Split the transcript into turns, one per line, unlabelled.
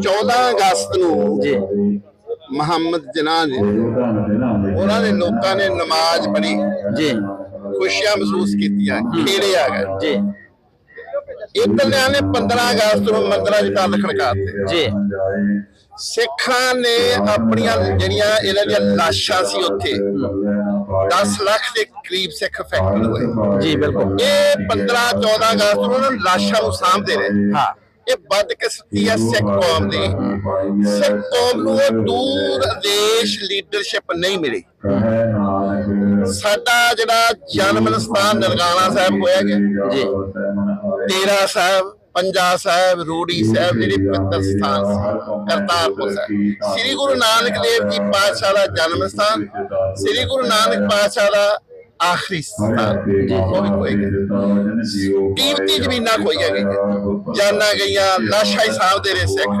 14 ਅਗਸਤ ਨੂੰ
ਜੀ
ਮੁਹੰਮਦ ਜਨਾਹ ਨੇ। ਉਹਨਾਂ ਦੇ ਲੋਕਾਂ ਨੇ ਨਮਾਜ਼ ਪੜ੍ਹੀ।
ਜੀ।
ਖੁਸ਼ੀਆਂ ਮਹਿਸੂਸ ਕੀਤੀਆਂ ਖੇੜੇ ਆ ਗਏ।
ਜੀ।
ਇਤਲਿਆਂ ਨੇ 15 ਅਗਸਤ ਨੂੰ ਮੰਦਰਾਂ 'ਚ ਤਾਲ ਖੜਕਾਤੇ
ਜੀ।
ਸਿੱਖਾਂ ਨੇ ਆਪਣੀਆਂ ਜਿਹੜੀਆਂ ਇਹਨਾਂ ਦੀਆਂ ਲਾਸ਼ਾਂ ਸੀ ਉੱਥੇ 10 ਲੱਖ ਦੇ ਕਰੀਬ ਸਿੱਖ ਫੈਕਟਰੀ ਹੋਏ।
ਜੀ ਬਿਲਕੁਲ।
ਇਹ 15 14 ਅਗਸਤ ਨੂੰ ਉਹਨਾਂ ਨੂੰ ਲਾਸ਼ਾਂ ਨੂੰ ਸਾਂਭਦੇ ਰਹੇ।
ਹਾਂ।
ਇਹ ਬਦਕਿਸਮਤੀ ਹੈ ਸਿੱਖ ਕੌਮ ਦੀ। ਸਿੱਖ ਕੌਮ ਨੂੰ ਉਹ ਦੂਰ ਦੇਸ਼ ਲੀਡਰਸ਼ਿਪ ਨਹੀਂ ਮਿਲੀ। ਸਾਡਾ ਜਿਹੜਾ ਜਨਮ ਸਥਾਨ ਨਰਗਾਣਾ ਸਾਹਿਬ ਹੋਇਆ ਗਿਆ।
ਜੀ
ਤੇਰਾ ਸਾਹਿਬ ਪੰਜਾ ਸਾਹਿਬ ਰੂੜੀ ਸਾਹਿਬ ਜਿਹੜੇ ਪਵਿੱਤਰ ਸਥਾਨ ਕਰਤਾਰਪੁਰ ਸਾਹਿਬ। ਸ੍ਰੀ ਗੁਰੂ ਨਾਨਕ ਦੇਵ ਜੀ ਪਾਤਸ਼ਾਹ ਦਾ ਜਨਮ ਸਥਾਨ। ਸ੍ਰੀ ਗੁਰੂ ਨਾਨਕ ਪਾਤਸ਼ਾਹ ਦਾ ਆਖਰੀ ਸਥਾਨ। ਜੀ ਉਹ ਵੀ ਕੋਈ ਕੀਮਤੀ ਜ਼ਮੀਨਾਂ ਖੋਈਆਂ ਗਈਆਂ ਜਾਨਾਂ ਗਈਆਂ ਲਾਸ਼ਾਂ ਹੀ ਸਾਹਮਣੇ ਰਹੇ ਸਿੱਖ।